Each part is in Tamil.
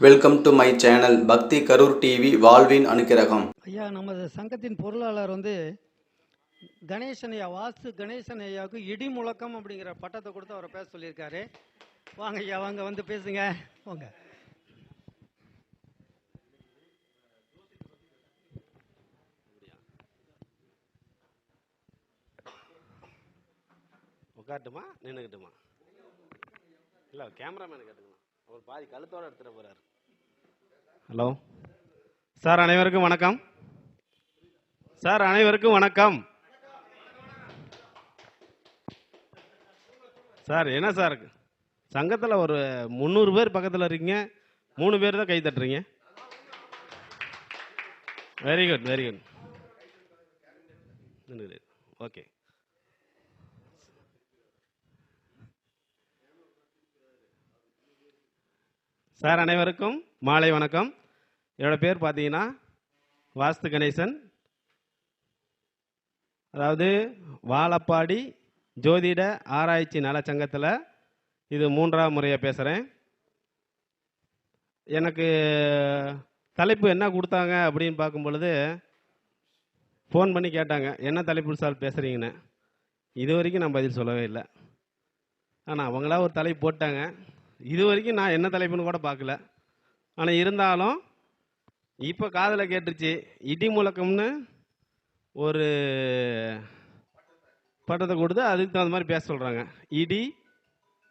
வெல்கம் டு மை சேனல் பக்தி கரூர் டிவி வாழ்வின் அனுக்கிரகம் ஐயா நமது சங்கத்தின் பொருளாளர் வந்து கணேசன் ஐயா வாஸ்து கணேசன் ஐயாவுக்கு இடி முழக்கம் அப்படிங்கிற பட்டத்தை கொடுத்து அவரை பேச சொல்லியிருக்காரு. வாங்க ஐயா வாங்க வந்து பேசுங்க. வாங்க உட்காரட்டுமா? நின்றுக்கிட்டுமா இல்லை கேமராமேனு கேட்டுக்கணும். அவர் பாதி கழுத்தோட எடுத்துகிட்டு போகிறார் ஹலோ. சார் அனைவருக்கும் வணக்கம். சார் அனைவருக்கும் வணக்கம். சார் என்ன சார்? சங்கத்தில் ஒரு முந்நூறு பேர் பக்கத்தில் இருக்கீங்க. மூணு பேர் தான் கை தட்டுறீங்க. Very good very good okay sir அனைவருக்கும் மாலை வணக்கம். என்னோட பேர் பார்த்தீங்கன்னா வாஸ்து கணேசன். அதாவது வாழப்பாடி ஜோதிட ஆராய்ச்சி நலச்சங்கத்தில் இது மூன்றாம் முறையாக பேசுகிறேன் எனக்கு தலைப்பு என்ன கொடுத்தாங்க அப்படின்னு பார்க்கும் பொழுது ஃபோன் பண்ணி கேட்டாங்க என்ன தலைப்பு சார் பேசுகிறீங்கன்னு இது வரைக்கும் நான் பதில் சொல்லவே இல்லை. ஆனால் அவங்களா ஒரு தலைப்பு போட்டாங்க. இது வரைக்கும் நான் என்ன தலைப்புன்னு கூட பார்க்கல. ஆனால் இருந்தாலும் இப்போ காதில் கேட்டுருச்சு இடி முழக்கம்னு ஒரு பட்டத்தை கொடுத்து அதுக்கு தகுந்த மாதிரி பேச சொல்கிறாங்க இடி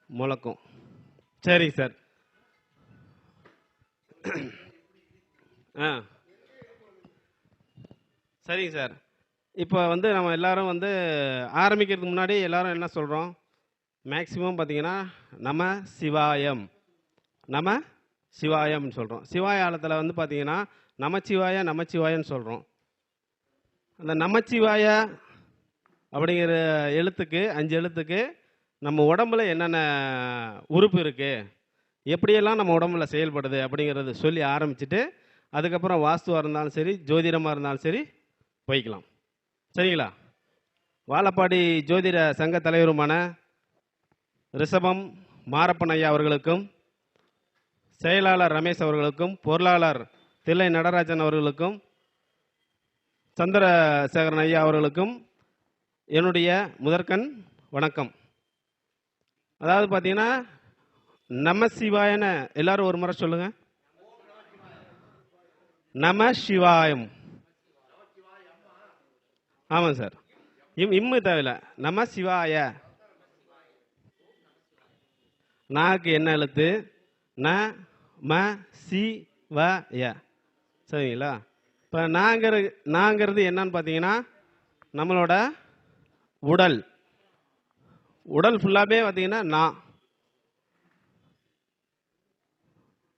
முழக்கம். சரிங்க சார். ஆ. சரிங்க சார். இப்போ வந்து நம்ம எல்லாரும் வந்து ஆரம்பிக்கிறதுக்கு முன்னாடி எல்லாரும் என்ன சொல்கிறோம் மேக்சிமம் பார்த்தீங்கன்னா நம சிவாயம். நம சிவாயம்னு சொல்கிறோம் சிவாயாலத்தில் வந்து பார்த்தீங்கன்னா நமச்சிவாய நமச்சிவாயன்னு சொல்கிறோம் அந்த நமச்சிவாய அப்படிங்கிற எழுத்துக்கு அஞ்சு எழுத்துக்கு நம்ம உடம்புல என்னென்ன உறுப்பு இருக்குது எப்படியெல்லாம் நம்ம உடம்புல செயல்படுது அப்படிங்கிறது சொல்லி ஆரம்பிச்சுட்டு அதுக்கப்புறம் வாஸ்துவாக இருந்தாலும் சரி ஜோதிடமாக இருந்தாலும் சரி போய்க்கலாம். சரிங்களா? வாழப்பாடி ஜோதிட சங்க தலைவருமான ரிஷபம் மாரப்பன் ஐயா அவர்களுக்கும் செயலாளர் ரமேஷ் அவர்களுக்கும் பொருளாளர் தில்லை நடராஜன் அவர்களுக்கும் சந்திரசேகரன் ஐயா அவர்களுக்கும் என்னுடைய முதற்கண் வணக்கம். அதாவது பார்த்தீங்கன்னா நம சிவாயன எல்லாரும் ஒரு முறை சொல்லுங்க. நம சிவாயம். ஆமாம் சார். இம் இம்மு தேவையில்ல நம சிவாய. நாக்கு என்ன எழுத்து? ந ம சி வ ய. சரிங்களா? இப்போ நாங்கிற நாங்கிறது என்னன்னு பார்த்தீங்கன்னா நம்மளோட உடல். உடல் ஃபுல்லாகவே பார்த்தீங்கன்னா நான்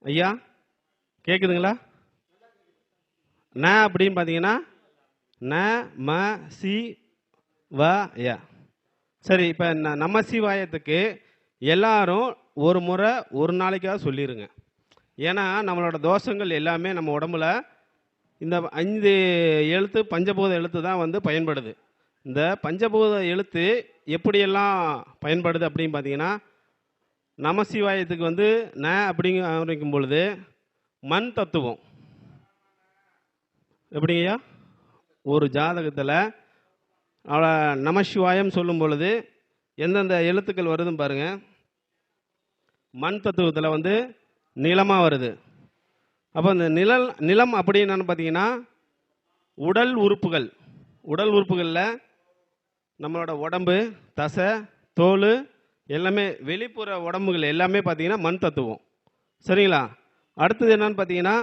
ஐயா கேட்குதுங்களா ந அப்படின்னு பார்த்தீங்கன்னா ந ம சி வ ய. சரி இப்போ நம்ம சிவாயத்துக்கு எல்லாரும் ஒரு முறை ஒரு நாளைக்காவது சொல்லிடுங்க ஏன்னா நம்மளோட தோஷங்கள் எல்லாமே நம்ம உடம்புல இந்த ஐந்து எழுத்து பஞ்சபூத எழுத்து தான் வந்து பயன்படுது. இந்த பஞ்சபூத எழுத்து எப்படியெல்லாம் பயன்படுது அப்படின்னு பார்த்தீங்கன்னா நமசிவாயத்துக்கு வந்து ந அப்படிங்க ஆரம்பிக்கும் பொழுது மண் தத்துவம். எப்படிங்கய்யா? ஒரு ஜாதகத்தில் அவளை நமசிவாயம் சொல்லும் பொழுது எந்தெந்த எழுத்துக்கள் வருதுன்னு பாருங்கள் மண் தத்துவத்தில் வந்து நிலமாக வருது. அப்போ இந்த நிழல் நிலம் அப்படி என்னன்னு பார்த்தீங்கன்னா உடல் உறுப்புகள். உடல் உறுப்புகளில் நம்மளோட உடம்பு தசை தோல் எல்லாமே வெளிப்புற உடம்புகள் எல்லாமே பார்த்தீங்கன்னா மண் தத்துவம். சரிங்களா? அடுத்தது என்னன்னு பார்த்தீங்கன்னா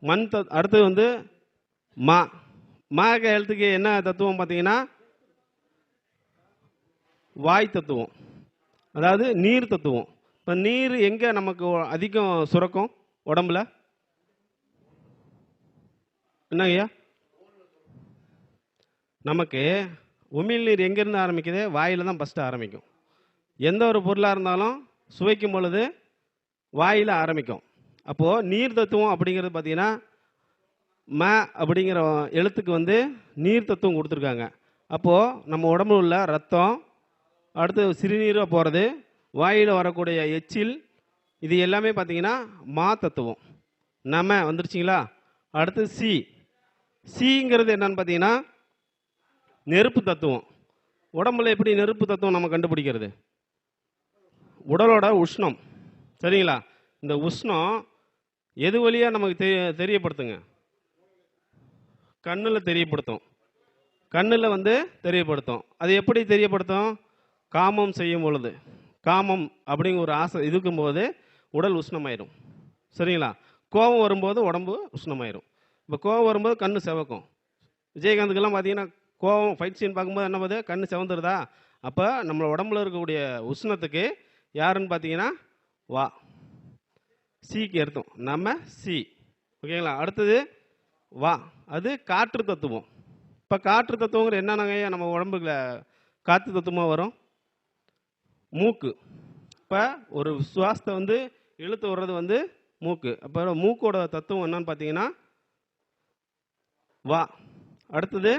மண் த அடுத்தது வந்து மா. மாக எழுத்துக்கு என்ன தத்துவம் பார்த்தீங்கன்னா வாய் தத்துவம். அதாவது நீர் தத்துவம். இப்போ நீர் எங்கே நமக்கு அதிகம் சுரக்கும்? உடம்புல? என்னங்கய்யா நமக்கு உமிழ் நீர் எங்கேருந்து ஆரம்பிக்குது? வாயில் தான் ஃபஸ்ட்டு ஆரம்பிக்கும். எந்த ஒரு பொருளாக இருந்தாலும் சுவைக்கும் பொழுது வாயில் ஆரம்பிக்கும். அப்போது நீர் தத்துவம் அப்படிங்கிறது பார்த்தீங்கன்னா ம அப்படிங்கிற எழுத்துக்கு வந்து நீர் தத்துவம் கொடுத்துருக்காங்க. அப்போது நம்ம உடம்புல உள்ள ரத்தம் அடுத்து சிறுநீராக போகிறது வாயில் வரக்கூடிய எச்சில் இது எல்லாமே பார்த்தீங்கன்னா மா தத்துவம். நம வந்துருச்சிங்களா? அடுத்து சி. சிங்கிறது என்னன்னு பார்த்தீங்கன்னா நெருப்பு தத்துவம். உடம்புல எப்படி நெருப்பு தத்துவம் நம்ம கண்டுபிடிக்கிறது? உடலோட உஷ்ணம். சரிங்களா? இந்த உஷ்ணம் எது வழியாக நமக்கு தெரிய தெரியப்படுத்துங்க? கண்ணில் தெரியப்படுத்தும். கண்ணில் வந்து தெரியப்படுத்தும். அது எப்படி தெரியப்படுத்தும்? காமம் செய்யும் பொழுது காமம் அப்படிங்கிற ஒரு ஆசை இருக்கும்போது உடல் உஷ்ணமாயிரும். சரிங்களா? கோபம் வரும்போது உடம்பு உஷ்ணமாயிரும். இப்போ கோபம் வரும்போது கண் செவக்கும். விஜயகாந்துக்கெல்லாம் பார்த்தீங்கன்னா கோபம் ஃபைட் சீன் பார்க்கும்போது என்ன பண்ணுது? கண் செவந்துருதா? அப்போ நம்ம உடம்புல இருக்கக்கூடிய உஷ்ணத்துக்கு யாருன்னு பார்த்தீங்கன்னா வா. சீக்கு அர்த்தம். நம்ம சி. ஓகேங்களா? அடுத்தது வா. அது காற்று தத்துவம். இப்போ காற்று தத்துவங்கிற என்னென்னங்க நம்ம உடம்புல காற்று தத்துவமாக வரும்? மூக்கு. இப்போ ஒரு சுவாசத்தை வந்து இழுத்து விடுறது வந்து மூக்கு. அப்போ மூக்கோட தத்துவம் என்னன்னு பார்த்தீங்கன்னா வா. அடுத்தது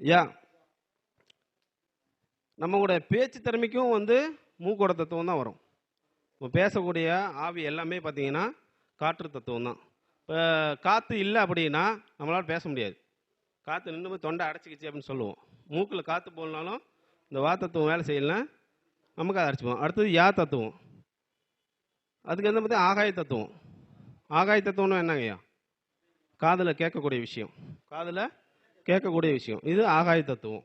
யா. நம்மளுடைய பேச்சு திறமைக்கும் வந்து மூக்கோட தத்துவம் தான் வரும். இப்போ பேசக்கூடிய ஆவி எல்லாமே பார்த்தீங்கன்னா காற்று தத்துவம் தான். இப்போ காற்று இல்லை அப்படின்னா நம்மளால் பேச முடியாது. காற்று நின்று போய் தொண்டை அடைச்சிக்கிச்சு அப்படின்னு சொல்லுவோம். மூக்கில் காற்று போகலனாலும் இந்த வா தத்துவம் வேலை செய்யலைன்னா நமக்கு அதை அடைச்சிப்போம். அடுத்தது யா தத்துவம். அதுக்கு வந்து பார்த்தா ஆகாய தத்துவம். ஆகாய தத்துவம்னா என்னங்கய்யா காதில் கேட்கக்கூடிய விஷயம். காதில் கேட்கக்கூடிய விஷயம். இது ஆகாய தத்துவம்.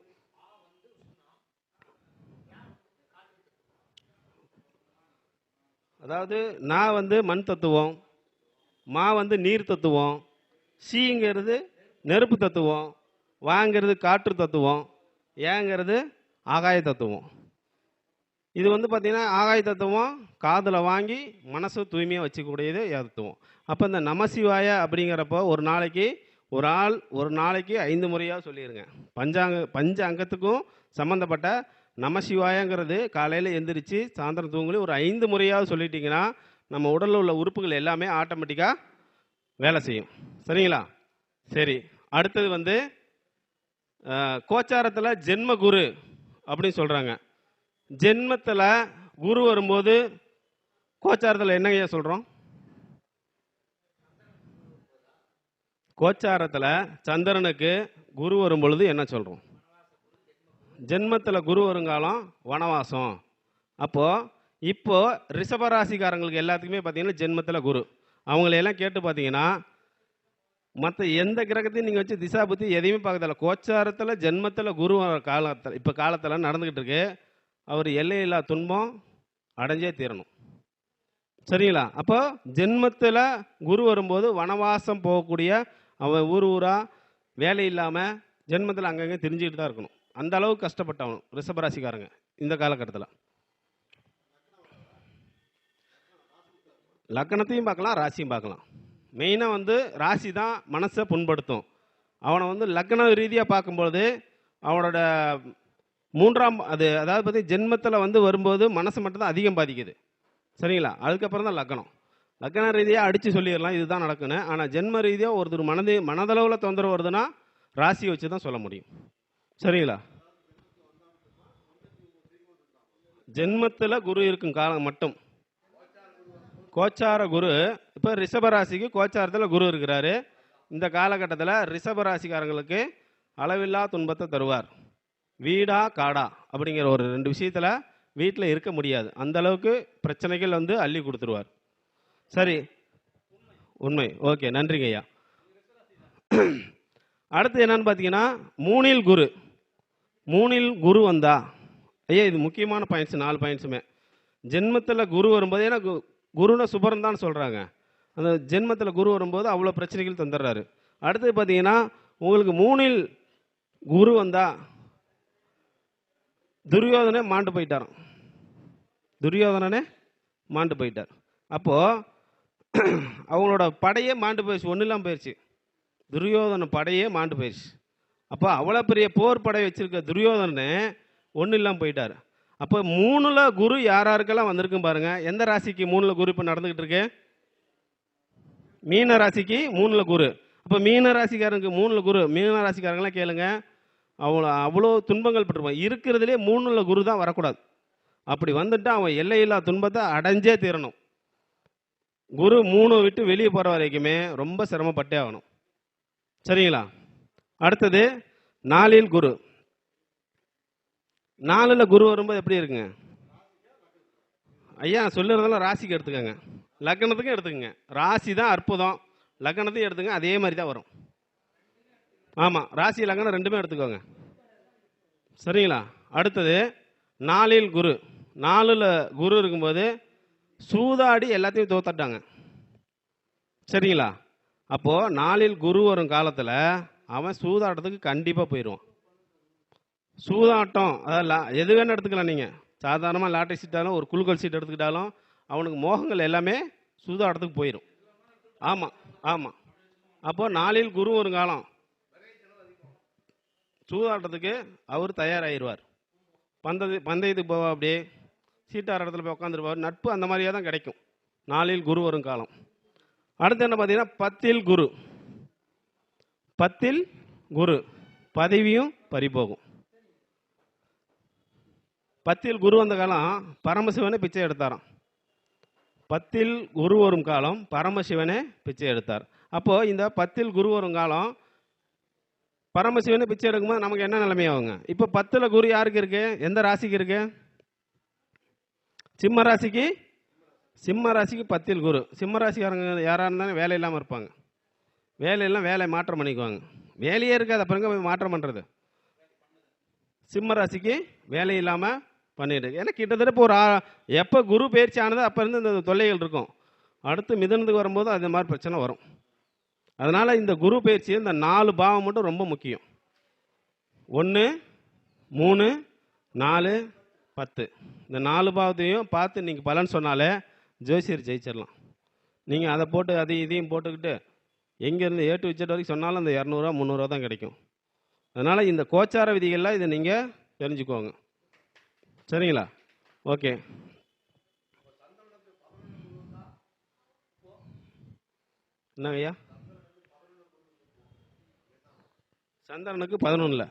அதாவது நான் வந்து மண் தத்துவம் மா வந்து நீர் தத்துவம் சீங்கிறது நெருப்பு தத்துவம் வாங்கிறது காற்று தத்துவம் ஏங்கிறது ஆகாய தத்துவம் இது வந்து பார்த்திங்கன்னா ஆகாய தத்துவம் காதில் வாங்கி மனசு தூய்மையாக வச்சுக்கூடியது தத்துவம் அப்போ இந்த நமசிவாய அப்படிங்கிறப்போ ஒரு நாளைக்கு ஒரு ஆள் ஒரு நாளைக்கு ஐந்து முறையாக சொல்லிடுங்க பஞ்சாங்க பஞ்ச அங்கத்துக்கும் சம்மந்தப்பட்ட நமசிவாயங்கிறது காலையில் எந்திரிச்சு சாயந்தரம் தூங்கி ஒரு ஐந்து முறையாவது சொல்லிட்டீங்கன்னா நம்ம உடலில் உள்ள உறுப்புகள் எல்லாமே ஆட்டோமேட்டிக்காக வேலை செய்யும். சரிங்களா? சரி. அடுத்தது வந்து கோச்சாரத்தில் ஜென்ம குரு அப்படின்னு சொல்கிறாங்க ஜென்மத்தில் குரு வரும்போது கோச்சாரத்தில் என்னங்கய்யா சொல்கிறோம் கோச்சாரத்தில் சந்திரனுக்கு குரு வரும் பொழுது என்ன சொல்கிறோம் ஜென்மத்தில் குரு வருங்காலம் வனவாசம். அப்போது இப்போது ரிஷபராசிக்காரங்களுக்கு எல்லாத்துக்குமே பார்த்தீங்கன்னா ஜென்மத்தில் குரு. அவங்களையெல்லாம் கேட்டு பார்த்தீங்கன்னா மற்ற எந்த கிரகத்தையும் நீங்கள் வச்சு திசா புத்தி எதையுமே பார்க்கறதில்ல. கோச்சாரத்தில் ஜென்மத்தில் குரு காலத்தில் இப்போ காலத்தில் நடந்துக்கிட்டு இருக்கு. அவர் எல்லையில்லா துன்பம் அடைஞ்சே தீரணும். சரிங்களா? அப்போ ஜென்மத்தில் குரு வரும்போது வனவாசம் போகக்கூடிய அவன் ஊர் ஊராக வேலை இல்லாமல் ஜென்மத்தில் அங்கங்கே தெரிஞ்சுக்கிட்டு தான் இருக்கணும். அந்த அளவுக்கு கஷ்டப்பட்டவன் ரிஷபராசிக்காரங்க இந்த காலகட்டத்தில். லக்கணத்தையும் பார்க்கலாம் ராசியும் பார்க்கலாம். மெயினாக வந்து ராசி தான் மனசை புண்படுத்தும். அவனை வந்து லக்கண ரீதியாக பார்க்கும்பொழுது அவனோட மூன்றாம் அது அதாவது பார்த்திங்கன்னா ஜென்மத்தில் வந்து வரும்போது மனசு மட்டும்தான் அதிகம் பாதிக்குது. சரிங்களா? அதுக்கப்புறம் தான் லக்கணம் லக்ன ரீதியாக அடித்து சொல்லிடலாம் இதுதான் நடக்குன்னு. ஆனால் ஜென்ம ரீதியாக ஒருத்தர் மனது மனதளவில் தொந்தரவு வருதுன்னா ராசியை வச்சு தான் சொல்ல முடியும். சரிங்களா? ஜென்மத்தில் குரு இருக்கும் காலம் மட்டும். கோச்சார குரு இப்போ ரிஷபராசிக்கு கோச்சாரத்தில் குரு இருக்கிறாரு. இந்த காலகட்டத்தில் ரிஷபராசிக்காரங்களுக்கு அளவில்லா துன்பத்தை தருவார். வீடா காடா அப்படிங்கிற ஒரு ரெண்டு விஷயத்தில் வீட்டில் இருக்க முடியாது. அந்த அளவுக்கு பிரச்சனைகள் வந்து அள்ளி கொடுத்துருவார். சரி. உண்மை. ஓகே. நன்றிங்க ஐயா. அடுத்து என்னன்னு பார்த்தீங்கன்னா மூணில் குரு. மூணில் குரு வந்தா ஐயா இது முக்கியமான பாயிண்ட்ஸ் நாலு பாயிண்ட்ஸுமே ஜென்மத்தில் குரு வரும்போது ஏன்னா கு- குருன சுபரன் தான் சொல்கிறாங்க அந்த ஜென்மத்தில் குரு வரும்போது அவ்வளோ பிரச்சனைகள் தந்துடுறாரு. அடுத்தது பார்த்தீங்கன்னா உங்களுக்கு மூணில் குரு வந்தா துரியோதனே மாண்டு போயிட்டாராம். துரியோதனனே மாண்டு போயிட்டார். அப்போது அவங்களோட படையே மாண்டு போயிடுச்சு ஒன்றும் இல்லாமல் போயிடுச்சு துரியோதன படையே மாண்டு போயிடுச்சு அப்போ அவ்வளோ பெரிய போர் படை வச்சுருக்க துரியோதனே ஒன்றும் இல்லாமல் போயிட்டார். அப்போ மூணில் குரு யார் யாருக்கெல்லாம் வந்திருக்கும் பாருங்க. எந்த ராசிக்கு மூணுல குரு இப்போ நடந்துகிட்டு இருக்கு? மீன ராசிக்கு மூணுல குரு. அப்போ மீன ராசிக்காரங்க மூணுல குரு. மீன ராசிக்காரங்களாம் கேளுங்க. அவ்வளோ அவ்வளோ துன்பங்கள் பட்டிருப்பான் இருக்கிறதுலே மூணுல குரு தான் வரக்கூடாது. அப்படி வந்துட்டு அவன் எல்லையில்லா துன்பத்தை அடைஞ்சே தீரணும். குரு மூணு விட்டு வெளியே போகிற வரைக்குமே ரொம்ப சிரமப்பட்டே ஆகணும். சரிங்களா? அடுத்தது நாலில் குரு. நாலில் குரு வரும்போது எப்படி இருக்குங்க? ஐயா சொல்லுறதெல்லாம் ராசிக்கு எடுத்துக்கோங்க. லக்னத்துக்கும் எடுத்துக்கோங்க. ராசி தான் அற்புதம். லக்னத்தையும் எடுத்துங்க அதே மாதிரி தான் வரும். ஆமாம் ராசி லக்னம் ரெண்டுமே எடுத்துக்கோங்க. சரிங்களா? அடுத்தது நாலில் குரு. நாலில் குரு இருக்கும்போது சூதாடி எல்லாத்தையும் தோத்தட்டாங்க. சரிங்களா? அப்போது நாலில் குரு வரும் காலத்தில் அவன் சூதாட்டத்துக்கு கண்டிப்பாக போயிடுவான். சூதாட்டம் அதாவது எது வேணால் எடுத்துக்கலாம் நீங்கள் சாதாரணமாக லாட்டரி சீட்டாலும் ஒரு குழுக்கள் சீட் எடுத்துக்கிட்டாலும் அவனுக்கு மோகங்கள் எல்லாமே சூதாட்டத்துக்கு போயிடும் ஆமாம் ஆமாம் அப்போது நாளில் குரு ஒரு காலம். சூதாட்டத்துக்கு அவர் தயாராகிடுவார் பந்தது பந்தயத்துக்கு போவா அப்படியே. சீட்டார இடத்துல போய் உட்காந்துருப்பார் நட்பு அந்த மாதிரியே தான் கிடைக்கும். நாளில் குரு வரும் காலம். அடுத்து என்ன பார்த்தீங்கன்னா பத்தில் குரு. பத்தில் குரு. பதவியும் பறிபோகும். பத்தில் குரு வந்த காலம் பரமசிவனே பிச்சை எடுத்தாராம். பத்தில் குரு வரும் காலம் பரமசிவனே பிச்சை எடுத்தார். அப்போ இந்த பத்தில் குரு வரும் காலம் பரமசிவனே பிச்சை எடுக்கும்போது நமக்கு என்ன நிலைமையாகுங்க இப்போ பத்தில் குரு யாருக்கு இருக்கு? எந்த ராசிக்கு இருக்கு? சிம்ம ராசிக்கு? சிம்ம ராசிக்கு பத்தில் குரு. சிம்ம ராசிக்காரங்க யாராக இருந்தாலும் வேலை இல்லாமல் இருப்பாங்க. வேலையெல்லாம் வேலை மாற்றம் பண்ணிக்குவாங்க. வேலையே இருக்காது அப்புறங்க மாற்றம் பண்ணுறது சிம்ம ராசிக்கு வேலை இல்லாமல் பண்ணிட்டு ஏன்னா கிட்டத்தட்ட இப்போ ஒரு எப்போ குரு பயிற்சி ஆனதோ அப்போ இருந்து இந்த தொல்லைகள் இருக்கும். அடுத்து மிதனத்துக்கு வரும்போது அது மாதிரி பிரச்சனை வரும். அதனால் இந்த குரு பயிற்சி இந்த நாலு பாவம் மட்டும் ரொம்ப முக்கியம். ஒன்று மூணு நாலு பத்து. இந்த நாலு பாவத்தையும் பார்த்து நீங்கள் பலன் சொன்னாலே ஜோசியர் ஜெயிச்சிடலாம். நீங்கள் அதை போட்டு அதையும் இதையும் போட்டுக்கிட்டு எங்கேருந்து ஏ டு விச்சட் வரைக்கும் சொன்னாலும் அந்த இரநூறுவா முந்நூறுவா தான் கிடைக்கும். அதனால் இந்த கோச்சார விதிகள்லாம் இதை நீங்கள் தெரிஞ்சுக்கோங்க. சரிங்களா? ஓகே. என்னங்க ஐயா சந்திரனுக்கு பதினொன்றில்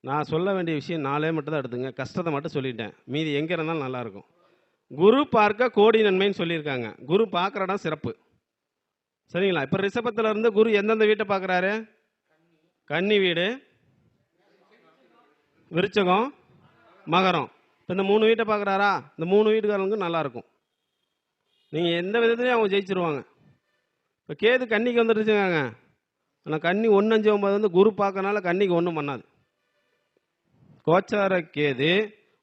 நான் சொல்ல வேண்டிய விஷயம் நாலே மட்டும் தான் எடுத்துங்க. கஷ்டத்தை மட்டும் சொல்லிட்டேன். மீதி எங்கே இருந்தாலும் நல்லாயிருக்கும் குரு பார்க்க கோடி நன்மைன்னு சொல்லியிருக்காங்க. குரு பார்க்குற இடம் சிறப்பு. சரிங்களா? இப்போ ரிஷபத்தில் இருந்து குரு எந்தெந்த வீட்டை பார்க்குறாரு? கன்னி வீடு. விருச்சகம். மகரம். இப்போ இந்த மூணு வீட்டை பார்க்குறாரா இந்த மூணு வீட்டுக்காரங்களுக்கு நல்லாயிருக்கும் நீங்கள் எந்த விதத்துலையும் அவங்க ஜெயிச்சிருவாங்க. இப்போ கேது கன்னிக்கு வந்துருச்சுங்க ஆனால் கன்னி ஒன்று அஞ்சு ஒன்பது வந்து குரு பார்க்கறனால கன்னிக்கு ஒன்றும் பண்ணாது. கோச்சார கேது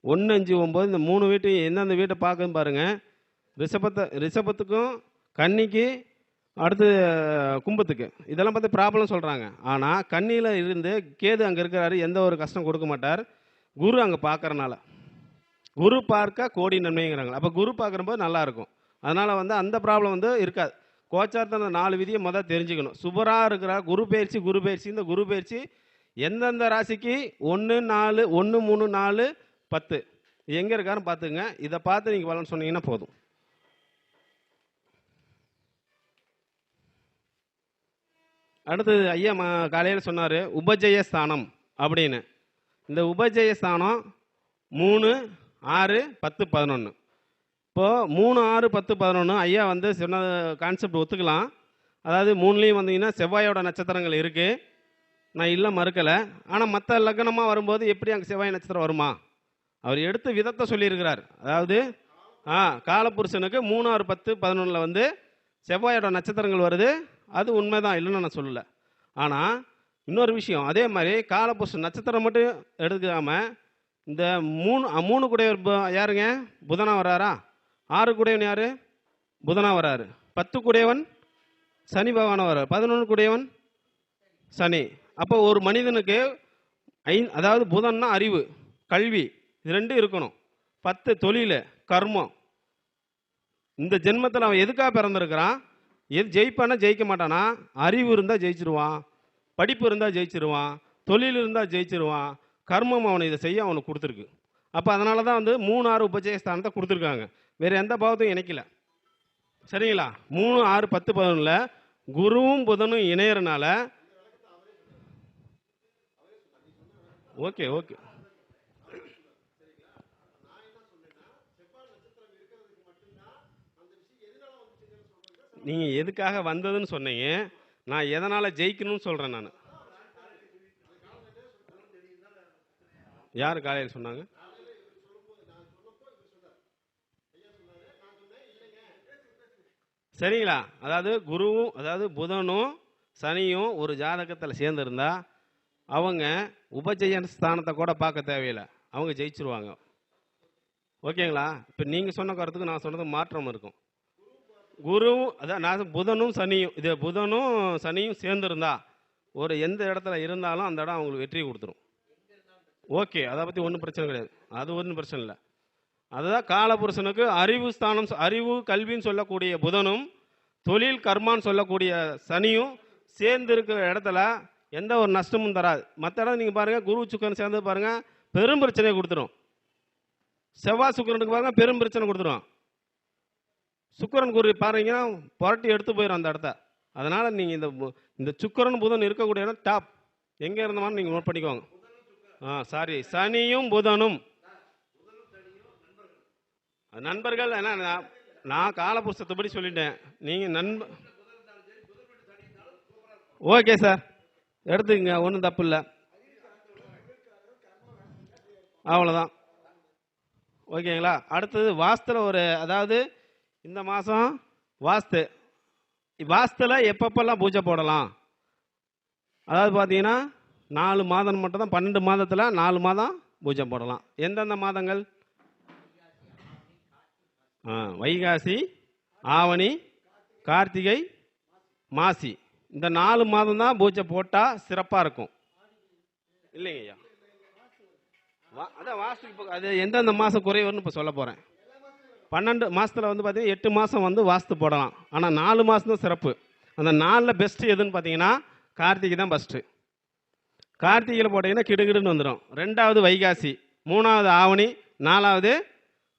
ஒன்று அஞ்சு ஒம்பது இந்த மூணு வீட்டையும் எந்தெந்த வீட்டை பார்க்குன்னு பாருங்கள் ரிஷபத்தை ரிஷபத்துக்கும் கன்னிக்கு அடுத்து கும்பத்துக்கு. இதெல்லாம் பார்த்து ப்ராப்ளம் சொல்கிறாங்க ஆனால் கண்ணியில் இருந்து கேது அங்கே இருக்கிறாரு எந்த ஒரு கஷ்டம் கொடுக்க மாட்டார். குரு அங்கே பார்க்குறனால. குரு பார்க்க கோடி நன்மைங்கிறாங்க. அப்போ குரு பார்க்குறம்போது நல்லா இருக்கும் அதனால் வந்து அந்த ப்ராப்ளம் வந்து இருக்காது. கோச்சாரத்தை அந்த நாலு விதியை முதல் தெரிஞ்சுக்கணும். சுபராக இருக்கிற குரு பயிற்சி குரு பயிற்சி. இந்த குரு பயிற்சி எந்தெந்த ராசிக்கு? ஒன்று நாலு ஒன்று மூணு நாலு பத்து. எங்கே இருக்காருன்னு பார்த்துங்க இதை பார்த்து நீங்கள் பலன் சொன்னீங்கன்னா போதும். அடுத்தது ஐயா மா காலையில் சொன்னார் உபஜய ஸ்தானம் அப்படின்னு. இந்த உபஜய ஸ்தானம் மூணு ஆறு பத்து பதினொன்று இப்போது மூணு ஆறு பத்து பதினொன்று ஐயா வந்து சொன்ன கான்செப்ட் ஒத்துக்கலாம். அதாவது மூணுலேயும் வந்தீங்கன்னா செவ்வாயோட நட்சத்திரங்கள் இருக்குது நான் இல்லை மறுக்கலை. ஆனால் மற்ற லக்னமாக வரும்போது எப்படி அங்கே செவ்வாய் நட்சத்திரம் வருமா? அவர் எடுத்த விதத்தை சொல்லியிருக்கிறார். அதாவது ஆ காலப்புருஷனுக்கு மூணு ஆறு பத்து பதினொன்றில் வந்து செவ்வாயோட நட்சத்திரங்கள் வருது. அது உண்மைதான் இல்லைன்னு நான் சொல்லலை. ஆனால் இன்னொரு விஷயம் அதே மாதிரி காலப்புருஷன் நட்சத்திரம் மட்டும் எடுத்துக்காமல் இந்த மூணு மூணு குடையவர் யாருங்க? புதனா வராரா ஆறு குடையவன் யார்? புதனா வராரு பத்து குடையவன் சனி பகவான வரார் பதினொன்று குடையவன் சனி. அப்போ ஒரு மனிதனுக்கு ஐ அதாவது புதன்னா அறிவு கல்வி இது ரெண்டும் இருக்கணும். பத்து தொழில் கர்மம். இந்த ஜென்மத்தில் அவன் எதுக்காக பிறந்திருக்கிறான்? எது ஜெயிப்பானா ஜெயிக்க மாட்டானா? அறிவு இருந்தால் ஜெயிச்சிருவான். படிப்பு இருந்தால் ஜெயிச்சிருவான். தொழில் இருந்தால் ஜெயிச்சிருவான். கர்மம் அவனை இதை செய்ய அவனுக்கு கொடுத்துருக்கு. அப்போ அதனால தான் வந்து மூணு ஆறு உபஜயஸ்தானத்தை கொடுத்துருக்காங்க. வேறு எந்த பாவத்தையும் இணைக்கல. சரிங்களா? மூணு ஆறு பத்து பதினொன்றில் குருவும் புதனும் இணையறனால ஓகே ஓகே. நீங்கள் எதுக்காக வந்ததுன்னு சொன்னீங்க நான் எதனால் ஜெயிக்கணும்னு சொல்கிறேன் நான். யார் காலையில் சொன்னாங்க? சரிங்களா? அதாவது குருவும் அதாவது புதனும் சனியும் ஒரு ஜாதகத்தில் சேர்ந்துருந்தா அவங்க உபஜயன் ஸ்தானத்தை கூட பார்க்க தேவையில்லை. அவங்க ஜெயிச்சிருவாங்க. ஓகேங்களா? இப்போ நீங்கள் சொன்ன கருத்துக்கு நான் சொன்னது மாற்றம் இருக்கும். குருவும் அதான் நான் புதனும் சனியும் இது புதனும் சனியும் சேர்ந்துருந்தா ஒரு எந்த இடத்துல இருந்தாலும் அந்த இடம் அவங்களுக்கு வெற்றி கொடுத்துரும். ஓகே அதை பற்றி ஒன்றும் பிரச்சனை கிடையாது. அது ஒன்றும் பிரச்சனை இல்லை. அதுதான் காலபுருஷனுக்கு அறிவு ஸ்தானம் அறிவு கல்வின்னு சொல்லக்கூடிய புதனும் தொழில் கர்மான்னு சொல்லக்கூடிய சனியும் சேர்ந்து இருக்கிற இடத்துல எந்த ஒரு நஷ்டமும் தராது. மற்ற இடம் நீங்கள் பாருங்கள் குரு சுக்கரன் சேர்ந்து பாருங்கள் பெரும் பிரச்சனையை கொடுத்துரும். செவ்வாய் சுக்கரனுக்கு பாருங்கள் பெரும் பிரச்சனை கொடுத்துரும். சுக்கரன் குரு பாருங்கன்னா புரட்டி எடுத்து போயிடும் அந்த இடத்த. அதனால் நீங்கள் இந்த இந்த சுக்கரன் புதன் இருக்கக்கூடிய இடம் டாப் எங்கே இருந்தமான்னு நீங்கள் நோட் பண்ணிக்கோங்க. ஆ சாரி சனியும் புதனும். அது நண்பர்கள் என்ன நான் நான் சொல்லிட்டேன். நீங்கள் நண்ப ஓகே சார் எடுத்துக்கங்க ஒன்றும் தப்பு இல்லை அவ்வளோதான் ஓகேங்களா? அடுத்தது வாஸ்துல ஒரு அதாவது இந்த மாதம் வாஸ்து. வாஸ்துல எப்பப்பெல்லாம் பூஜை போடலாம்? அதாவது பார்த்தீங்கன்னா நாலு மாதம் மட்டும் தான் பன்னெண்டு மாதத்தில் நாலு மாதம் பூஜை போடலாம். எந்தெந்த மாதங்கள்? ஆ, வைகாசி ஆவணி கார்த்திகை மாசி. இந்த நாலு மாதம் தான் பூஜை போட்டால் சிறப்பாக இருக்கும். இல்லைங்க ஐயா. வா- அதான் வாஸ்து இப்போ அது எந்தெந்த மாதம் குறைவுன்னு இப்போ சொல்ல போகிறேன் பன்னெண்டு மாதத்தில் வந்து பார்த்தீங்கன்னா எட்டு மாதம் வந்து வாஸ்து போடலாம். ஆனால் நாலு மாதம் தான் சிறப்பு. அந்த நாலில் பெஸ்ட்டு எதுன்னு பார்த்தீங்கன்னா கார்த்திகை தான் ஃபஸ்ட்டு கார்த்திகையில் போட்டிங்கன்னா கிடுகிடுன்னு வந்துடும் ரெண்டாவது வைகாசி மூணாவது ஆவணி நாலாவது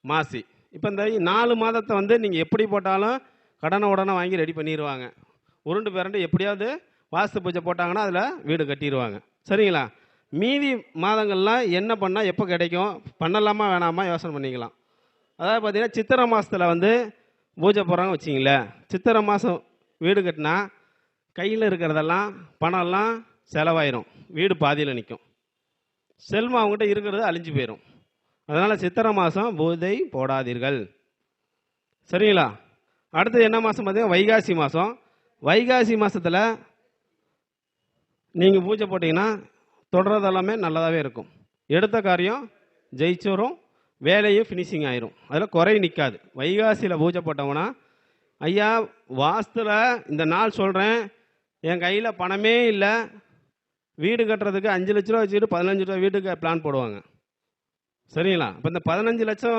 மாசி. இப்போ இந்த நாலு மாதத்தை வந்து நீங்கள் எப்படி போட்டாலும் கடனை உடனே வாங்கி ரெடி பண்ணிடுவாங்க உருண்டு பிறண்டு எப்படியாவது வாஸ்து பூஜை போட்டாங்கன்னா அதில் வீடு கட்டிடுவாங்க சரிங்களா? மீதி மாதங்கள்லாம் என்ன பண்ணால் எப்போ கிடைக்கும்? பண்ணலாமா வேணாமா யோசனை பண்ணிக்கலாம். அதாவது பார்த்திங்கன்னா சித்திரை மாதத்தில் வந்து பூஜை போடுறாங்க வச்சிங்களேன் சித்திரை மாதம் வீடு கட்டினா கையில் இருக்கிறதெல்லாம் பணம்லாம் செலவாயிரும். வீடு பாதியில் நிற்கும் செல்வம் அவங்ககிட்ட இருக்கிறது அழிஞ்சு போயிடும் அதனால் சித்திரை மாதம் பூஜை போடாதீர்கள். சரிங்களா? அடுத்து என்ன மாதம் பார்த்தீங்கன்னா வைகாசி மாதம் வைகாசி மாதத்தில் நீங்கள் பூஜை போட்டிங்கன்னா தொடர்றது எல்லாமே நல்லதாகவே இருக்கும். எடுத்த காரியம் ஜெயிச்சோரும். வேலையும் ஃபினிஷிங் ஆயிரும். அதில் குறை நிற்காது வைகாசியில் பூஜை போட்டவங்கன்னா ஐயா வாஸ்துல இந்த நாள் சொல்கிறேன் என் கையில் பணமே இல்லை. வீடு கட்டுறதுக்கு அஞ்சு லட்ச ரூபா வச்சுக்கிட்டு பதினஞ்சு ரூபா வீட்டுக்கு பிளான் போடுவாங்க. சரிங்களா? இப்போ இந்த பதினஞ்சு லட்சம்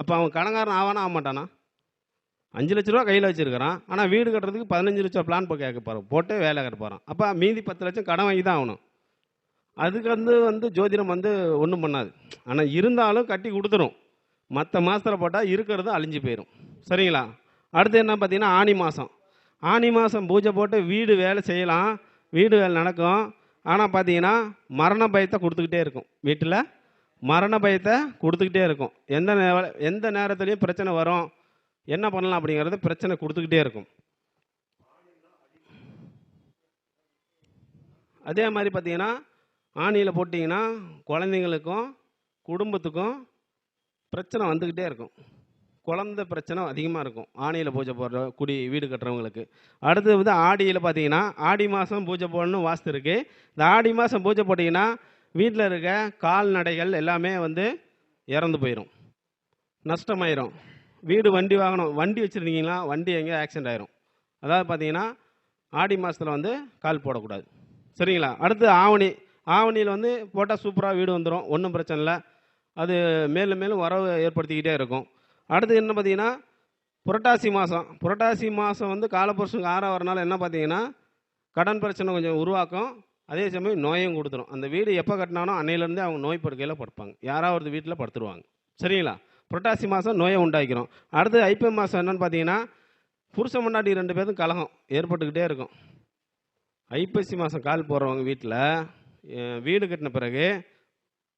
அப்போ அவன் கடங்காரன் ஆவானா ஆக மாட்டானா அஞ்சு லட்ச ரூபா கையில் வச்சிருக்கிறான். ஆனால் வீடு கட்டுறதுக்கு பதினஞ்சு லட்சம் பிளான் இப்போ கேட்க போகிறோம் போட்டு வேலை கட்ட போகிறான் அப்போ மீதி பத்து லட்சம் கடன் வாங்கி தான் ஆகணும். அதுக்கு வந்து வந்து ஜோதிடம் வந்து ஒன்றும் பண்ணாது. ஆனால் இருந்தாலும் கட்டி கொடுத்துரும். மற்ற மாதத்தில் போட்டால் இருக்கிறது அழிஞ்சு போயிடும் சரிங்களா? அடுத்து என்ன பார்த்தீங்கன்னா ஆனி மாதம் ஆனி மாதம் பூஜை போட்டு வீடு வேலை செய்யலாம். வீடு வேலை நடக்கும். ஆனால் பார்த்தீங்கன்னா மரண பயத்தை கொடுத்துக்கிட்டே இருக்கும். வீட்டில் மரண பயத்தை கொடுத்துக்கிட்டே இருக்கும். எந்த நே எந்த நேரத்துலையும் பிரச்சனை வரும். என்ன பண்ணலாம் அப்படிங்கிறது பிரச்சனை கொடுத்துக்கிட்டே இருக்கும். அதே மாதிரி பார்த்தீங்கன்னா ஆணியில் போட்டிங்கன்னா குழந்தைங்களுக்கும் குடும்பத்துக்கும் பிரச்சனை வந்துக்கிட்டே இருக்கும். குழந்தை பிரச்சனை அதிகமாக இருக்கும். ஆணியில் பூஜை போடுற குடி வீடு கட்டுறவங்களுக்கு. அடுத்தது வந்து ஆடியில் பார்த்தீங்கன்னா ஆடி மாதம் பூஜை போடணும் வாஸ்து இருக்குது இந்த ஆடி மாதம் பூஜை போட்டிங்கன்னா வீட்டில் இருக்க கால்நடைகள் எல்லாமே வந்து இறந்து போயிடும் நஷ்டமாயிரும். வீடு வண்டி வாகனம் வண்டி வச்சுருந்தீங்கன்னா வண்டி எங்கேயோ ஆக்சிடென்ட் ஆயிரும். அதாவது பார்த்தீங்கன்னா ஆடி மாதத்தில் வந்து கால் போடக்கூடாது. சரிங்களா? அடுத்து ஆவணி. ஆவணியில் வந்து போட்டால் சூப்பராக வீடு வந்துடும் ஒன்றும் பிரச்சனை இல்லை. அது மேலும் மேலும் வரவு ஏற்படுத்திக்கிட்டே இருக்கும். அடுத்து என்ன பார்த்தீங்கன்னா புரட்டாசி மாதம் புரட்டாசி மாதம் வந்து காலபுருஷனுக்கு ஆறாக வரனால என்ன பார்த்தீங்கன்னா கடன் பிரச்சனை கொஞ்சம் உருவாக்கும். அதே சமயம் நோயும் கொடுத்துரும். அந்த வீடு எப்போ கட்டினானோ அன்னையிலேருந்தே அவங்க நோய் படுக்கையில் படுப்பாங்க. யாராவது ஒரு வீட்டில் படுத்துருவாங்க. சரிங்களா? புரட்டாசி மாதம் நோயை உண்டாக்கிறோம் அடுத்து ஐப்பசி மாதம் என்னென்னு பார்த்தீங்கன்னா புருஷ முன்னாடி ரெண்டு பேரும் கலகம் ஏற்பட்டுக்கிட்டே இருக்கும். ஐப்பசி மாதம் கால் போடுறவங்க வீட்டில் வீடு கட்டின பிறகு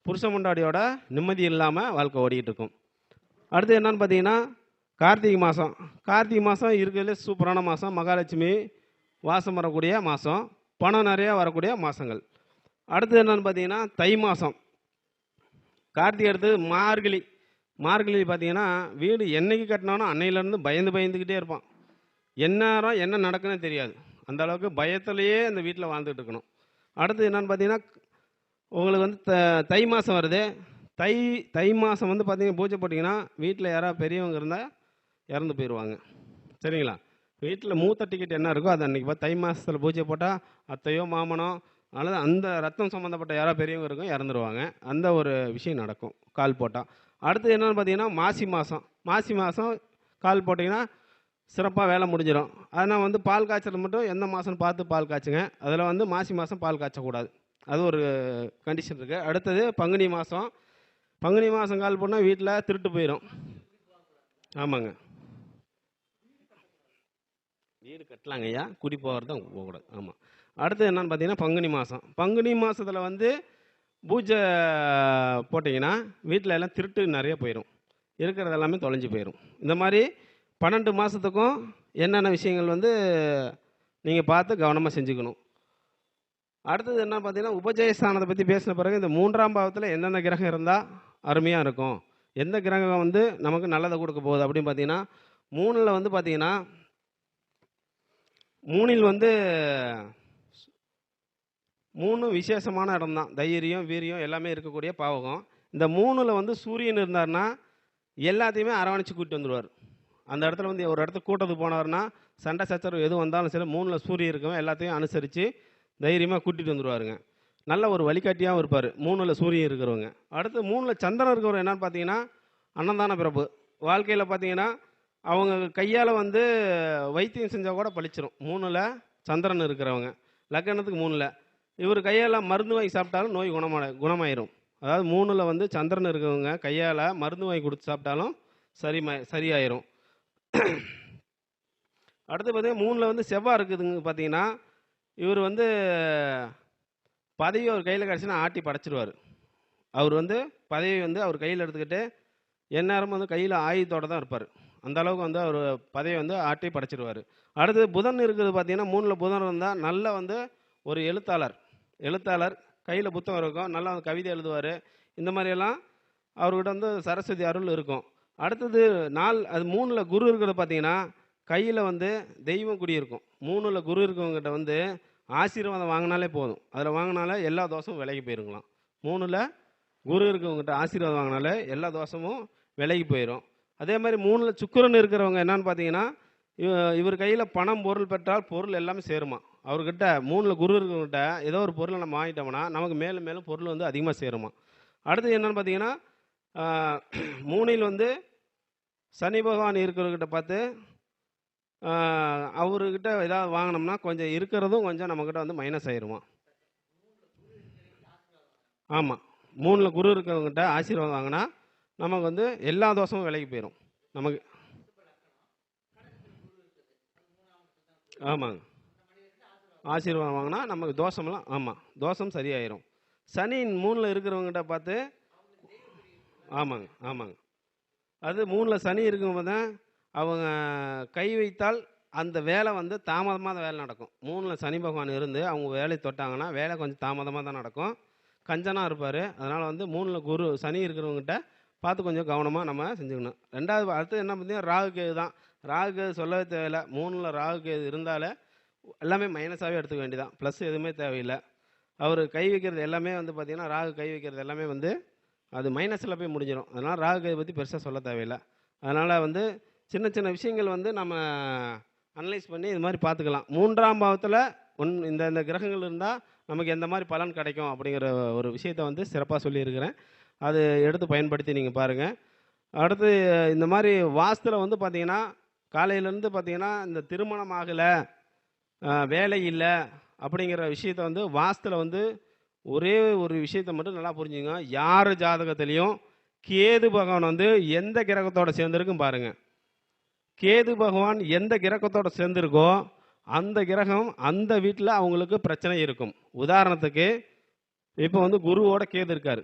புருஷ முண்டாடியோட நிம்மதி இல்லாமல் வாழ்க்கை ஓடிக்கிட்டு இருக்கும். அடுத்து என்னன்னு பார்த்தீங்கன்னா கார்த்திகை மாதம் கார்த்திகை மாதம் இருக்கிறதுல சூப்பரான மாதம் மகாலட்சுமி வாசம் வரக்கூடிய மாதம் பணம் நிறையா வரக்கூடிய மாதங்கள் அடுத்து என்னன்னு பார்த்தீங்கன்னா தை மாதம் கார்த்திகை அடுத்து மார்கழி. மார்கழி பார்த்தீங்கன்னா வீடு என்னைக்கு கட்டினாலும் அன்னையிலேருந்து பயந்து பயந்துக்கிட்டே இருப்பான். எந்நேரம் என்ன நடக்குன்னு தெரியாது. அந்த அளவுக்கு பயத்திலேயே அந்த வீட்டில் வாழ்ந்துட்டு இருக்கணும். அடுத்து என்னென்னு பார்த்தீங்கன்னா உங்களுக்கு வந்து த தை மாதம் வருது. தை தை மாதம் வந்து பார்த்தீங்கன்னா பூஜை போட்டிங்கன்னா வீட்டில் யாராவது பெரியவங்க இருந்தால் இறந்து போயிடுவாங்க சரிங்களா? வீட்டில் மூத்த டிக்கெட் என்ன இருக்கோ அது அன்றைக்கி தை மாதத்தில் பூஜை போட்டால் அத்தையோ மாமனோ அல்லது அந்த ரத்தம் சம்மந்தப்பட்ட யாராவது பெரியவங்க இருக்கும் இறந்துருவாங்க. அந்த ஒரு விஷயம் நடக்கும் கால் போட்டால் அடுத்து என்னென்னு பார்த்தீங்கன்னா மாசி மாதம் மாசி மாதம் கால் போட்டிங்கன்னா சிறப்பாக வேலை முடிஞ்சிடும் அதனால் வந்து பால் காய்ச்சல் மட்டும் எந்த மாதம்னு பார்த்து பால் காய்ச்சுங்க. அதில் வந்து மாசி மாதம் பால் காய்ச்சக்கூடாது. அது ஒரு கண்டிஷன் இருக்குது அடுத்தது பங்குனி மாதம் பங்குனி மாதம் கால் போனால் வீட்டில் திருட்டு போயிடும் ஆமாங்க. வீடு கட்டலாங்க ஐயா. குடி போகிறது தான் போகக்கூடாது ஆமாம் அடுத்து என்னன்னு பார்த்தீங்கன்னா பங்குனி மாதம் பங்குனி மாதத்தில் வந்து பூஜை போட்டிங்கன்னா வீட்டில் எல்லாம் திருட்டு நிறைய போயிடும் இருக்கிறது எல்லாமே தொலைஞ்சு போயிடும் இந்த மாதிரி பன்னெண்டு மாதத்துக்கும் என்னென்ன விஷயங்கள் வந்து நீங்கள் பார்த்து கவனமாக செஞ்சுக்கணும். அடுத்தது என்ன பார்த்தீங்கன்னா உபஜயஸ்தானத்தை பற்றி பேசின பிறகு இந்த மூன்றாம் பாவத்தில் என்னென்ன கிரகம் இருந்தால் அருமையாக இருக்கும். எந்த கிரகம் வந்து நமக்கு நல்லதை கொடுக்க போகுது அப்படின்னு பார்த்தீங்கன்னா மூணில் வந்து பார்த்தீங்கன்னா மூணில் வந்து மூணு விசேஷமான இடம் தான் தைரியம் வீரியம் எல்லாமே இருக்கக்கூடிய பாவகம். இந்த மூணில் வந்து சூரியன் இருந்தார்னா எல்லாத்தையுமே அரவணைச்சு கூட்டிட்டு வந்துடுவார். அந்த இடத்துல வந்து ஒரு இடத்துக்கு கூட்டத்துக்கு போனார்னா சண்டை சச்சரவு எது வந்தாலும் சரி மூணில் சூரியன் இருக்கவன் எல்லாத்தையும் அனுசரித்து தைரியமாக கூட்டிகிட்டு வந்துடுவாருங்க. நல்ல ஒரு வழிகாட்டியாகவும் இருப்பார். மூணில் சூரியன் இருக்கிறவங்க. அடுத்து மூணில் சந்திரன் இருக்கிறவர் என்னன்னு பார்த்தீங்கன்னா அன்னதான பிறப்பு. வாழ்க்கையில் பார்த்தீங்கன்னா அவங்க கையால் வந்து வைத்தியம் செஞ்சால் கூட பழிச்சிரும். மூணில் சந்திரன் இருக்கிறவங்க. லக்கணத்துக்கு மூணில். இவர் கையால் மருந்து வாங்கி சாப்பிட்டாலும் நோய் குணமான குணமாயிரும். அதாவது மூணில் வந்து சந்திரன் இருக்கிறவங்க கையால் மருந்து வாங்கி கொடுத்து சாப்பிட்டாலும் சரி சரியாயிரும். அடுத்து பார்த்தீங்கன்னா மூணில் வந்து செவ்வாய் இருக்குதுங்க பார்த்தீங்கன்னா இவர் வந்து பதவி அவர் கையில் கிடச்சுன்னா ஆட்டி படைச்சிருவார். அவர் வந்து பதவி வந்து அவர் கையில் எடுத்துக்கிட்டு எந்நேரமும் வந்து கையில் ஆயுதத்தோடு தான் இருப்பார். அந்த அளவுக்கு வந்து அவர் பதவி வந்து ஆட்டி படைச்சிருவார். அடுத்து புதன் இருக்கிறது பார்த்தீங்கன்னா மூணில் புதன் இருந்தால் நல்ல வந்து ஒரு எழுத்தாளர். எழுத்தாளர் கையில் புத்தகம் இருக்கும் நல்லா கவிதை எழுதுவார். இந்த மாதிரியெல்லாம் அவர்கிட்ட வந்து சரஸ்வதி அருள் இருக்கும். அடுத்தது நாள் அது மூணில் குரு இருக்கிறது பார்த்தீங்கன்னா கையில் வந்து தெய்வம் குடியிருக்கும் மூணில் குரு இருக்கவங்ககிட்ட வந்து ஆசீர்வாதம் வாங்கினாலே போதும். அதில் வாங்கினாலே எல்லா தோசமும் விலகி போயிருங்களாம். மூணில் குரு இருக்கவங்ககிட்ட ஆசீர்வாதம் வாங்கினாலே எல்லா தோஷமும் விலகி போயிடும் அதே மாதிரி மூணில் சுக்கரன் இருக்கிறவங்க என்னன்னு பார்த்தீங்கன்னா இவ- இவர் கையில் பணம் பொருள் பெற்றால் பொருள் எல்லாமே சேருமா. அவர்கிட்ட மூணில் குரு இருக்கவங்ககிட்ட ஏதோ ஒரு பொருளை நம்ம வாங்கிட்டோம்னா நமக்கு மேலும் மேலும் பொருள் வந்து அதிகமாக சேருமா. அடுத்து என்னென்னு பார்த்தீங்கன்னா மூணில் வந்து சனி பகவான் இருக்கிறவர்கிட்ட பார்த்து அவருக்கிட்ட அவர்கிட்ட ஏதாவது வாங்கினோம்னா கொஞ்சம் இருக்கிறதும் கொஞ்சம் நம்மக்கிட்ட வந்து மைனஸ் ஆயிடுவான் ஆமாம் மூணில் குரு இருக்கிறவங்ககிட்ட ஆசீர்வாதம் வாங்கினா நமக்கு வந்து எல்லா தோஷமும் விலைக்கு போயிடும் நமக்கு ஆமாங்க. ஆசீர்வாதம் வாங்கினா நமக்கு தோஷமெல்லாம் ஆமாம் தோஷம் சரியாயிரும். சனி மூணில் இருக்கிறவங்ககிட்ட பார்த்து ஆமாங்க ஆமாங்க. அது மூணில் சனி இருக்கும்போது தான் அவங்க கை வைத்தால் அந்த வேலை வந்து தாமதமாக தான் வேலை நடக்கும். மூணில் சனி பகவான் இருந்து அவங்க வேலையை தொட்டாங்கன்னா வேலை கொஞ்சம் தாமதமாக தான் நடக்கும். கஞ்சனாக இருப்பார். அதனால் வந்து மூணில் குரு சனி இருக்கிறவங்ககிட்ட பார்த்து கொஞ்சம் கவனமாக நம்ம செஞ்சுக்கணும். ரெண்டாவது அடுத்து என்ன பார்த்தீங்கன்னா ராகு கேது தான். ராகு கேது சொல்லவே தேவையில்லை. மூணில் ராகு கேது இருந்தாலே எல்லாமே மைனஸாகவே எடுத்துக்க வேண்டியதான் ப்ளஸ் எதுவுமே தேவையில்லை. அவர் கை வைக்கிறது எல்லாமே வந்து பார்த்திங்கன்னா ராகு கை வைக்கிறது எல்லாமே வந்து அது மைனஸில் போய் முடிஞ்சிடும் அதனால் ராகு கேது பற்றி பெருசாக சொல்ல தேவையில்லை. அதனால் வந்து சின்ன சின்ன விஷயங்கள் வந்து நம்ம அனலைஸ் பண்ணி இது மாதிரி பார்த்துக்கலாம். மூன்றாம் பாவத்தில் ஒன் இந்த இந்த கிரகங்கள் இருந்தால் நமக்கு எந்த மாதிரி பலன் கிடைக்கும் அப்படிங்கிற ஒரு விஷயத்தை வந்து சிறப்பாக சொல்லியிருக்கிறேன். அது எடுத்து பயன்படுத்தி நீங்கள் பாருங்கள் அடுத்து இந்த மாதிரி வாஸ்தில் வந்து பார்த்தீங்கன்னா காலையிலேருந்து பார்த்தீங்கன்னா இந்த திருமணம் ஆகலை வேலை இல்லை அப்படிங்கிற விஷயத்த வந்து வாஸ்தில் வந்து ஒரே ஒரு விஷயத்தை மட்டும் நல்லா புரிஞ்சுங்க யார் ஜாதகத்துலேயும் கேது பகவான் வந்து எந்த கிரகத்தோட சேர்ந்திருக்கும் பாருங்கள் கேது பகவான் எந்த கிரகத்தோட சேர்ந்திருக்கோ அந்த கிரகம் அந்த வீட்டில் அவங்களுக்கு பிரச்சனை இருக்கும். உதாரணத்துக்கு இப்போ வந்து குருவோட கேது இருக்கார்.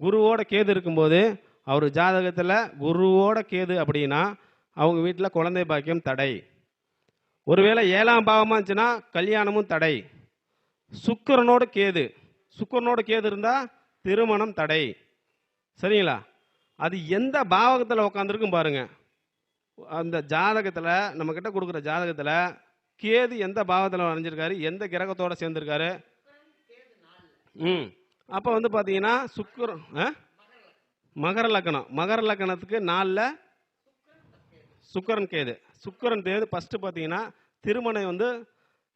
குருவோட கேது இருக்கும்போது அவர் ஜாதகத்தில் குருவோட கேது அப்படின்னா அவங்க வீட்டில் குழந்தை பாக்கியம் தடை. ஒருவேளை ஏழாம் பாவமாக இருந்துச்சுன்னா கல்யாணமும் தடை. சுக்கரனோட கேது. சுக்கரனோட கேது இருந்தால் திருமணம் தடை. சரிங்களா? அது எந்த பாவகத்தில் உட்காந்துருக்கும் பாருங்கள் அந்த ஜாதகத்தில் நம்மக்கிட்ட கொடுக்குற ஜாதகத்தில் கேது எந்த பாவத்தில் வரைஞ்சிருக்காரு எந்த கிரகத்தோட சேர்ந்துருக்காரு? ம். அப்போ வந்து பார்த்தீங்கன்னா சுக்கர ஆ? மகர லக்கணம். மகர லக்கணத்துக்கு நாளில் சுக்கரன் கேது. சுக்கரன் கேது ஃபஸ்ட்டு பார்த்தீங்கன்னா திருமணம் வந்து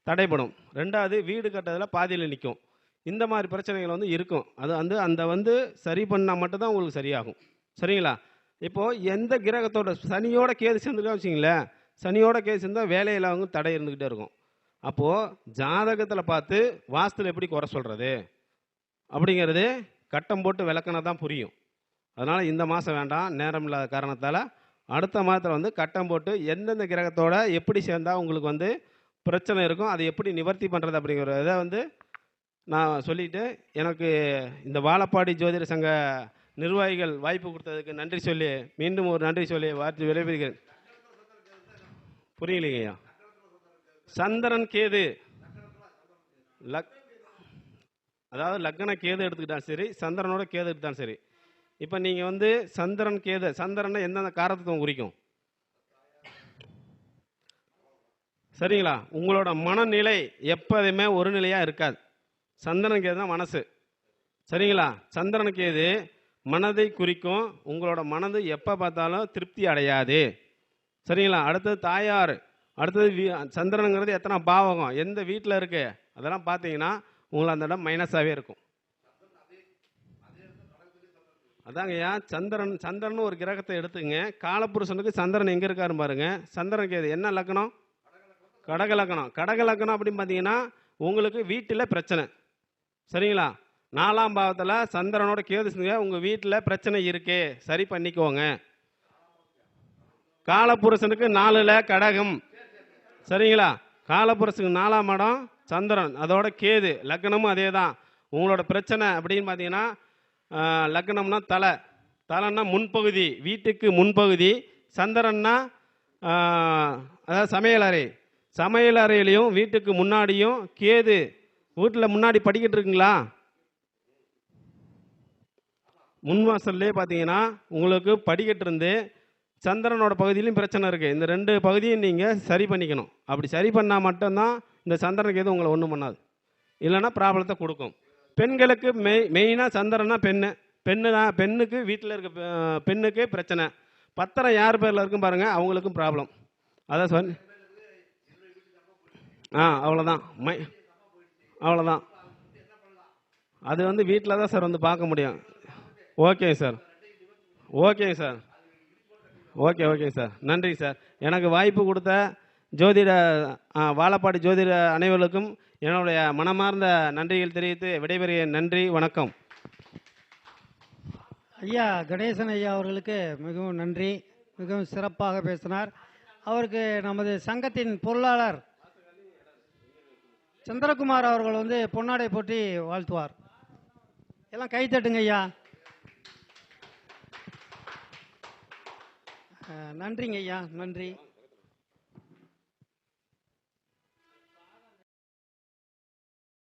தடைப்படும் ரெண்டாவது வீடு கட்டுறதுல பாதியில் நிற்கும் இந்த மாதிரி பிரச்சனைகள் வந்து இருக்கும். அது வந்து அந்த வந்து சரி பண்ணால் மட்டும்தான் உங்களுக்கு சரியாகும். சரிங்களா? இப்போது எந்த கிரகத்தோட சனியோட கேது சேர்ந்துருக்கா வச்சிங்களேன் சனியோட கேது சேர்ந்தால் வேலையில் அவங்க தடை இருந்துக்கிட்டே இருக்கும். அப்போது ஜாதகத்தில் பார்த்து வாஸ்துல எப்படி குறை சொல்கிறது அப்படிங்கிறது கட்டம் போட்டு விளக்கினா தான் புரியும். அதனால் இந்த மாதம் வேண்டாம் நேரம் இல்லாத காரணத்தால் அடுத்த மாதத்தில் வந்து கட்டம் போட்டு எந்தெந்த கிரகத்தோட எப்படி சேர்ந்தால் உங்களுக்கு வந்து பிரச்சனை இருக்கும் அதை எப்படி நிவர்த்தி பண்ணுறது அப்படிங்கிற இதை வந்து நான் சொல்லிட்டு எனக்கு இந்த வாழப்பாடி ஜோதிட சங்க நிர்வாகிகள் வாய்ப்பு கொடுத்ததுக்கு நன்றி சொல்லி மீண்டும் ஒரு நன்றி சொல்லி வார்த்தை விளைவிக்கிறேன் புரியலைங்கய்யா? சந்திரன் கேது. லக் அதாவது லக்ன கேது எடுத்துக்கிட்டாலும் சரி சந்திரனோட கேது எடுத்தாலும் சரி. இப்போ நீங்கள் வந்து சந்திரன் கேது சந்திரனை எந்தெந்த காரத்துவம் குறிக்கும்? சரிங்களா? உங்களோட மனநிலை எப்போதுமே ஒரு நிலையாக இருக்காது. சந்திரன் கேது தான் மனசு. சரிங்களா? சந்திரன் கேது மனதை குறிக்கும் உங்களோட மனது எப்போ பார்த்தாலும் திருப்தி அடையாது. சரிங்களா? அடுத்தது தாயார் அடுத்தது வீ சந்திரனுங்கிறது எத்தனை பாவகம் எந்த வீட்டில் இருக்கு? அதெல்லாம் பார்த்தீங்கன்னா உங்களை அந்த இடம் மைனஸாகவே இருக்கும். அதாங்கய்யா சந்திரன் சந்திரன் ஒரு கிரகத்தை எடுத்துங்க. காலப்புருஷனுக்கு சந்திரன் எங்கே இருக்காரு பாருங்க. சந்திரனுக்கு எது என்ன லக்கணம்? கடக லக்கணம். கடக லக்கணம் அப்படின்னு பார்த்தீங்கன்னா உங்களுக்கு வீட்டில் பிரச்சனை. சரிங்களா? நாலாம் பாவத்தில் சந்திரனோட கேது உங்கள் வீட்டில் பிரச்சனை இருக்கு சரி பண்ணிக்கோங்க. காலப்புருஷனுக்கு நாலில் கடகம். சரிங்களா? காலப்புருஷனுக்கு நாலாம் இடம் சந்திரன் அதோட கேது. லக்னமும் அதே தான் உங்களோட பிரச்சனை அப்படின்னு பார்த்தீங்கன்னா லக்னம்னா தலை. தலைன்னா முன்பகுதி வீட்டுக்கு முன்பகுதி. சந்திரன்னா அதாவது சமையலறை சமையலறையிலையும் வீட்டுக்கு முன்னாடியும் கேது. வீட்டில் முன்னாடி படிக்கிட்டு இருக்குங்களா? முன்வாசல்லே பார்த்தீங்கன்னா உங்களுக்கு படிக்கட்டு இருந்து சந்திரனோட பகுதியிலும் பிரச்சனை இருக்குது இந்த ரெண்டு பகுதியும் நீங்கள் சரி பண்ணிக்கணும். அப்படி சரி பண்ணால் மட்டும்தான் இந்த சந்திரனுக்கு எதுவும் உங்களை ஒன்றும் பண்ணாது. இல்லைன்னா ப்ராப்ளத்தை கொடுக்கும். பெண்களுக்கு மெய் மெயினாக சந்திரனா பெண்ணு. பெண்ணு தான் பெண்ணுக்கு வீட்டில் இருக்க பெண்ணுக்கு பிரச்சனை. பத்திரம் யார் பேரில் இருக்கும் பாருங்கள் அவங்களுக்கும் ப்ராப்ளம் அதான் சொன்ன ஆ அவ்வளோதான் மை அவ்வளோதான் அது வந்து வீட்டில் தான் சார் வந்து பார்க்க முடியும். Okay sir okay sir okay okay sir நன்றி சார் எனக்கு வாய்ப்பு கொடுத்த ஜோதிட வாழப்பாடி ஜோதிட அனைவருக்கும் என்னுடைய மனமார்ந்த நன்றிகள் தெரிவித்து விடைபெறிய நன்றி வணக்கம். ஐயா கணேசன் ஐயா அவர்களுக்கு மிகவும் நன்றி. மிகவும் சிறப்பாக பேசினார். அவருக்கு நமது சங்கத்தின் பொருளாளர் சந்திரகுமார் அவர்கள் வந்து பொன்னாடை போட்டி வாழ்த்துவார். எல்லாம் கை தட்டுங்க ஐயா. நன்றிங்க ஐயா நன்றி.